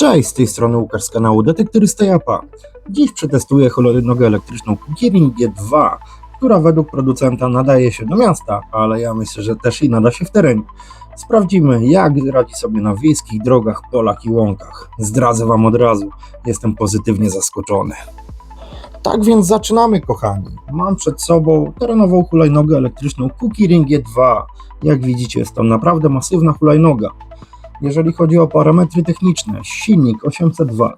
Cześć, z tej strony Łukasz z kanału Detektyrysta Japa. Dziś przetestuję hulajnogę elektryczną Kirin G2, która według producenta nadaje się do miasta, ale ja myślę, że też i nada się w terenie. Sprawdzimy, jak radzi sobie na wiejskich drogach, polach i łąkach. Zdradzę Wam od razu, jestem pozytywnie zaskoczony. Tak więc zaczynamy, kochani. Mam przed sobą terenową hulajnogę elektryczną Kukirin G2. Jak widzicie, jest to naprawdę masywna hulajnoga. Jeżeli chodzi o parametry techniczne, silnik 800 W,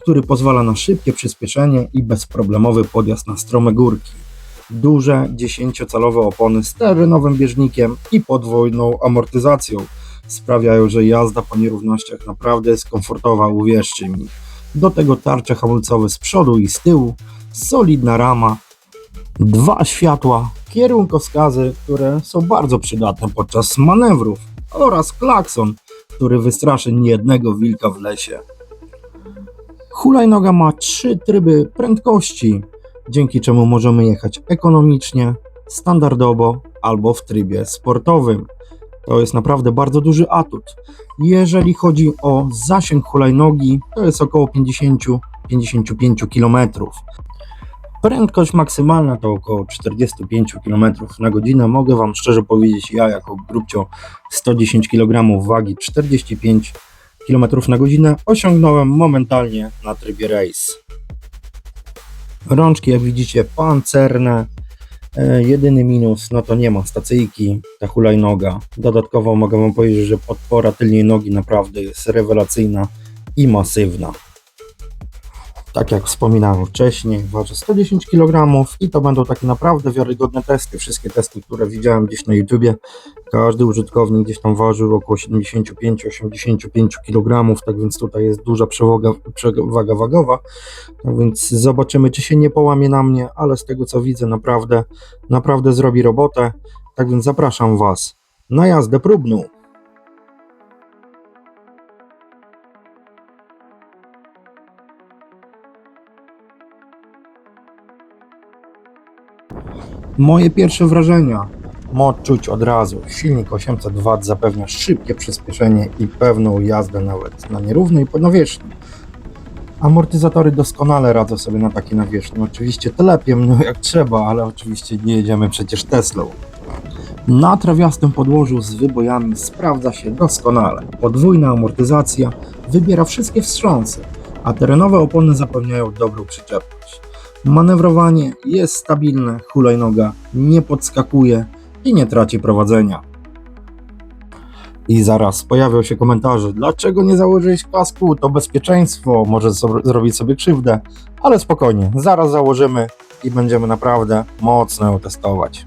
który pozwala na szybkie przyspieszenie i bezproblemowy podjazd na strome górki. Duże 10-calowe opony z terenowym bieżnikiem i podwójną amortyzacją sprawiają, że jazda po nierównościach naprawdę jest komfortowa, uwierzcie mi. Do tego tarcze hamulcowe z przodu i z tyłu, solidna rama, dwa światła, kierunkowskazy, które są bardzo przydatne podczas manewrów oraz klakson, który wystraszy niejednego wilka w lesie. Hulajnoga ma trzy tryby prędkości, dzięki czemu możemy jechać ekonomicznie, standardowo albo w trybie sportowym. To jest naprawdę bardzo duży atut. Jeżeli chodzi o zasięg hulajnogi, to jest około 50-55 km. Prędkość maksymalna to około 45 km na godzinę. Mogę Wam szczerze powiedzieć, ja jako grubcio 110 kg wagi, 45 km na godzinę osiągnąłem momentalnie na trybie race. Rączki, jak widzicie, pancerne. E, jedyny minus, no to nie ma stacyjki, ta hulajnoga. Dodatkowo mogę Wam powiedzieć, że podpora tylnej nogi naprawdę jest rewelacyjna i masywna. Tak jak wspominałem wcześniej, waży 110 kg i to będą takie naprawdę wiarygodne testy. Wszystkie testy, które widziałem gdzieś na YouTubie, każdy użytkownik gdzieś tam ważył około 75-85 kg, tak więc tutaj jest duża przewaga, przewaga wagowa. Tak więc zobaczymy, czy się nie połamie na mnie, ale z tego co widzę, naprawdę, naprawdę zrobi robotę. Tak więc zapraszam Was na jazdę próbną. Moje pierwsze wrażenia. Moc czuć od razu. Silnik 800 W zapewnia szybkie przyspieszenie i pewną jazdę nawet na nierównej nawierzchni. Amortyzatory doskonale radzą sobie na takiej nawierzchni. Oczywiście telepię mnie jak trzeba, ale oczywiście nie jedziemy przecież Teslą. Na trawiastym podłożu z wybojami sprawdza się doskonale. Podwójna amortyzacja wybiera wszystkie wstrząsy, a terenowe opony zapewniają dobrą przyczepność. Manewrowanie jest stabilne, hulajnoga nie podskakuje i nie traci prowadzenia. I zaraz pojawią się komentarze, dlaczego nie założyłeś kasku, to bezpieczeństwo może so- zrobić sobie krzywdę, ale spokojnie, zaraz założymy i będziemy naprawdę mocno ją testować.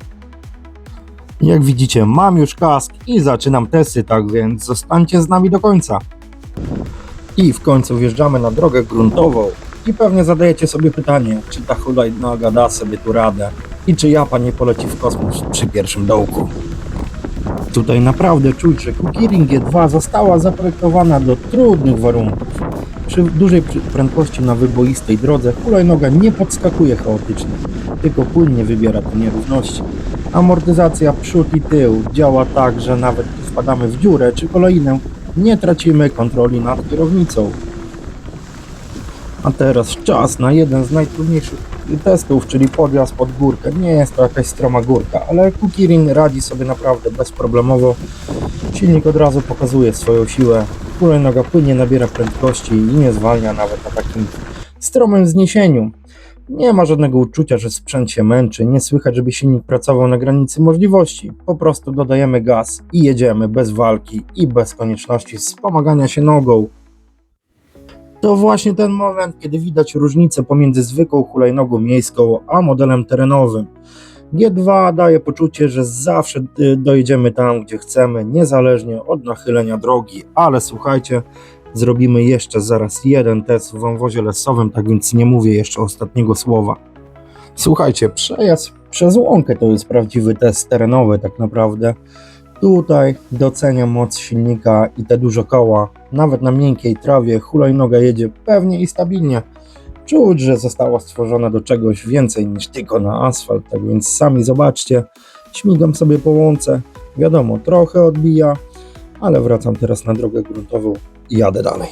Jak widzicie, mam już kask i zaczynam testy, tak więc zostańcie z nami do końca. I w końcu wjeżdżamy na drogę gruntową. I pewnie zadajecie sobie pytanie, czy ta hulajnoga da sobie tu radę i czy Japa nie poleci w kosmos przy pierwszym dołku. Tutaj naprawdę czuć, że Kukirin G2 została zaprojektowana do trudnych warunków. Przy dużej prędkości na wyboistej drodze hulajnoga nie podskakuje chaotycznie, tylko płynnie wybiera te nierówności. Amortyzacja przód i tył działa tak, że nawet wpadamy w dziurę czy kolejnę, nie tracimy kontroli nad kierownicą. A teraz czas na jeden z najtrudniejszych testów, czyli podjazd pod górkę. Nie jest to jakaś stroma górka, ale Kukirin radzi sobie naprawdę bezproblemowo. Silnik od razu pokazuje swoją siłę. Hulajnoga płynnie nabiera prędkości i nie zwalnia nawet na takim stromym wzniesieniu. Nie ma żadnego uczucia, że sprzęt się męczy, nie słychać, żeby silnik pracował na granicy możliwości. Po prostu dodajemy gaz i jedziemy bez walki i bez konieczności wspomagania się nogą. To właśnie ten moment, kiedy widać różnicę pomiędzy zwykłą hulajnogą miejską a modelem terenowym. G2 daje poczucie, że zawsze y, dojedziemy tam, gdzie chcemy, niezależnie od nachylenia drogi, ale słuchajcie, zrobimy jeszcze zaraz jeden test w wąwozie lesowym, tak więc nie mówię jeszcze ostatniego słowa. Słuchajcie, przejazd przez łąkę to jest prawdziwy test terenowy tak naprawdę. Tutaj doceniam moc silnika i te duże koła. Nawet na miękkiej trawie hulajnoga jedzie pewnie i stabilnie. Czuć, że została stworzona do czegoś więcej niż tylko na asfalt, tak więc sami zobaczcie. Śmigam sobie po łące. Wiadomo, trochę odbija, ale wracam teraz na drogę gruntową i jadę dalej.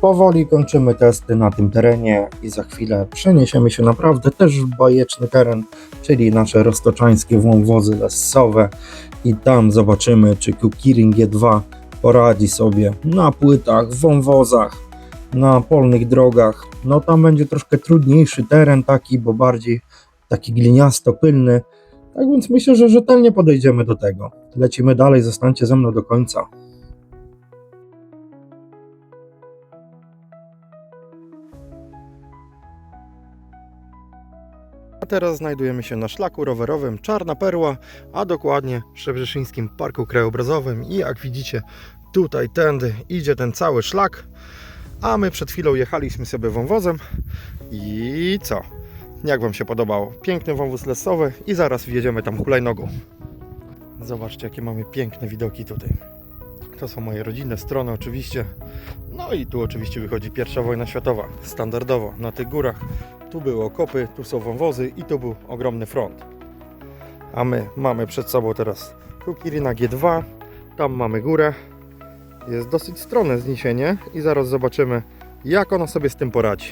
Powoli kończymy testy na tym terenie i za chwilę przeniesiemy się naprawdę też w bajeczny teren, czyli nasze roztoczańskie wąwozy lesowe i tam zobaczymy, czy Kukirin G2 poradzi sobie na płytach, wąwozach, na polnych drogach. No tam będzie troszkę trudniejszy teren taki, bo bardziej taki gliniasto-pylny. Tak więc myślę, że rzetelnie podejdziemy do tego. Lecimy dalej, zostańcie ze mną do końca. A teraz znajdujemy się na szlaku rowerowym Czarna Perła, a dokładnie w Szczebrzeszyńskim Parku Krajobrazowym i jak widzicie tutaj tędy idzie ten cały szlak, a my przed chwilą jechaliśmy sobie wąwozem i co? Jak Wam się podobało? Piękny wąwóz lesowy i zaraz wjedziemy tam hulajnogą. Zobaczcie jakie mamy piękne widoki tutaj. To są moje rodzinne strony oczywiście. No i tu oczywiście wychodzi pierwsza wojna światowa, standardowo na tych górach. Tu były okopy, tu są wąwozy i tu był ogromny front. A my mamy przed sobą teraz Kukirina G2, tam mamy górę. Jest dosyć stronne zniesienie i zaraz zobaczymy jak ona sobie z tym poradzi.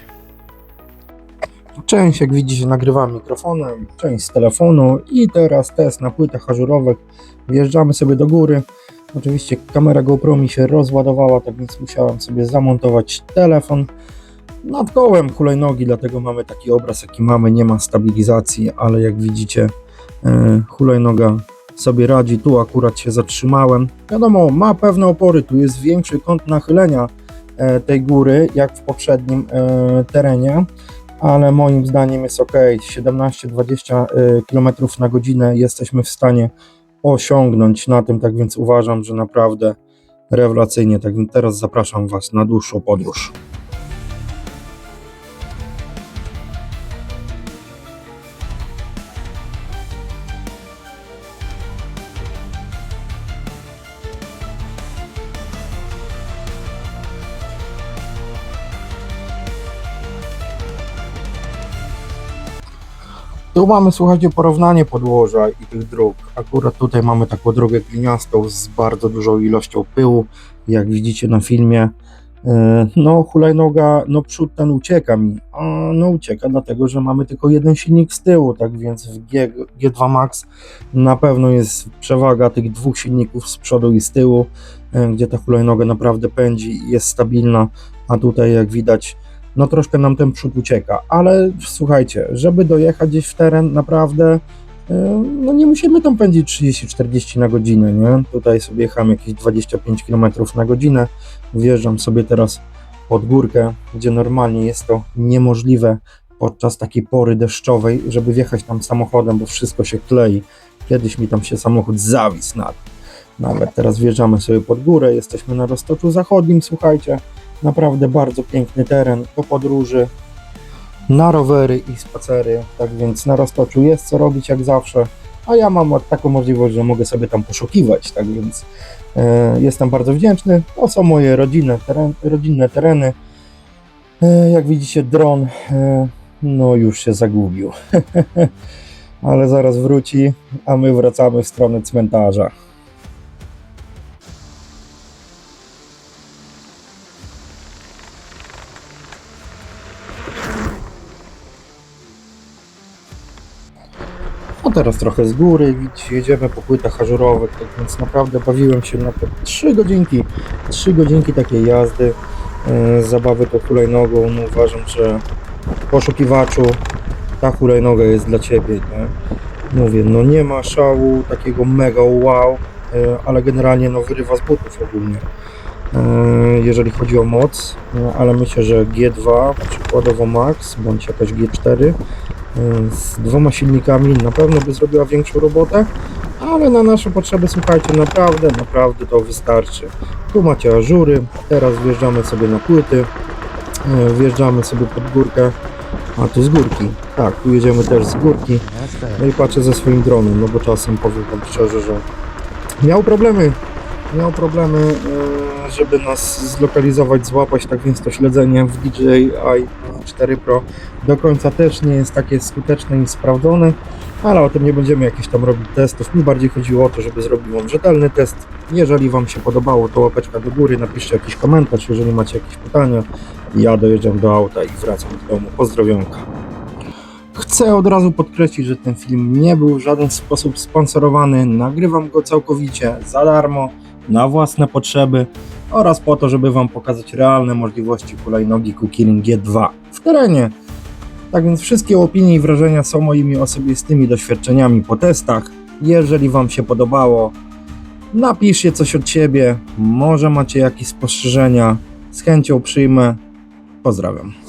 Część jak widzicie nagrywam mikrofonem, część z telefonu i teraz test na płytach ażurowych. Wjeżdżamy sobie do góry. Oczywiście kamera GoPro mi się rozładowała, tak więc musiałem sobie zamontować telefon nad kołem hulajnogi, dlatego mamy taki obraz jaki mamy, nie ma stabilizacji, ale jak widzicie e, hulajnoga sobie radzi, tu akurat się zatrzymałem. Wiadomo, ma pewne opory, tu jest większy kąt nachylenia e, tej góry, jak w poprzednim e, terenie, ale moim zdaniem jest ok, 17-20 km na godzinę jesteśmy w stanie osiągnąć na tym, tak więc uważam, że naprawdę rewelacyjnie, tak więc teraz zapraszam Was na dłuższą podróż. Tu mamy, słuchajcie, porównanie podłoża i tych dróg. Akurat tutaj mamy taką drogę gliniastą z bardzo dużą ilością pyłu. Jak widzicie na filmie, e, no hulajnoga, no przód ten ucieka mi. No ucieka dlatego, że mamy tylko jeden silnik z tyłu, tak więc w G, G2 Max na pewno jest przewaga tych dwóch silników z przodu i z tyłu, e, gdzie ta hulajnoga naprawdę pędzi i jest stabilna, a tutaj jak widać no troszkę nam ten przód ucieka, ale słuchajcie, żeby dojechać gdzieś w teren naprawdę, yy, no nie musimy tam pędzić 30-40 na godzinę, nie? Tutaj sobie jechałem jakieś 25 km na godzinę, wjeżdżam sobie teraz pod górkę, gdzie normalnie jest to niemożliwe podczas takiej pory deszczowej, żeby wjechać tam samochodem, bo wszystko się klei. Kiedyś mi tam się samochód zawisł nawet. Nawet teraz wjeżdżamy sobie pod górę, jesteśmy na roztoczu zachodnim, słuchajcie, Naprawdę bardzo piękny teren do podróży, na rowery i spacery. Tak więc na roztoczu jest co robić jak zawsze. A ja mam taką możliwość, że mogę sobie tam poszukiwać. Tak więc e, jestem bardzo wdzięczny. To są moje rodzinne, teren, rodzinne tereny. E, jak widzicie, dron e, no już się zagubił. Ale zaraz wróci, a my wracamy w stronę cmentarza. Teraz trochę z góry, jedziemy po płytach ażurowych, tak więc naprawdę bawiłem się na te 3 godzinki, 3 godzinki takiej jazdy, e, zabawy tą hulajnogą, no uważam, że poszukiwaczu ta hulajnoga jest dla Ciebie, nie? Mówię, no nie ma szału takiego mega wow, e, ale generalnie no wyrywa z butów ogólnie, e, jeżeli chodzi o moc, no, ale myślę, że G2, przykładowo Max, bądź jakaś G4, z dwoma silnikami na pewno by zrobiła większą robotę, ale na nasze potrzeby, słuchajcie, naprawdę, naprawdę to wystarczy. Tu macie ażury, teraz wjeżdżamy sobie na płyty, e, wjeżdżamy sobie pod górkę A tu z górki. Tak, tu jedziemy też z górki. No i patrzę ze swoim dronem, no bo czasem powiem wam szczerze, że miał problemy. Miał problemy, e, żeby nas zlokalizować, złapać, tak więc to śledzenie w DJI 4 Pro do końca też nie jest takie skuteczne i sprawdzone, ale o tym nie będziemy jakieś tam robić testów. Mi bardziej chodziło o to, żeby zrobił wam rzetelny test. Jeżeli wam się podobało, to łapeczka do góry, napiszcie jakiś komentarz, jeżeli macie jakieś pytania. Ja dojeżdżam do auta i wracam do domu. Pozdrowionka. Chcę od razu podkreślić, że ten film nie był w żaden sposób sponsorowany. Nagrywam go całkowicie za darmo, na własne potrzeby oraz po to, żeby Wam pokazać realne możliwości hulajnogi Kukirin G2 w terenie. Tak więc wszystkie opinie i wrażenia są moimi osobistymi doświadczeniami po testach. Jeżeli Wam się podobało, napiszcie coś od siebie, może macie jakieś spostrzeżenia, z chęcią przyjmę. Pozdrawiam.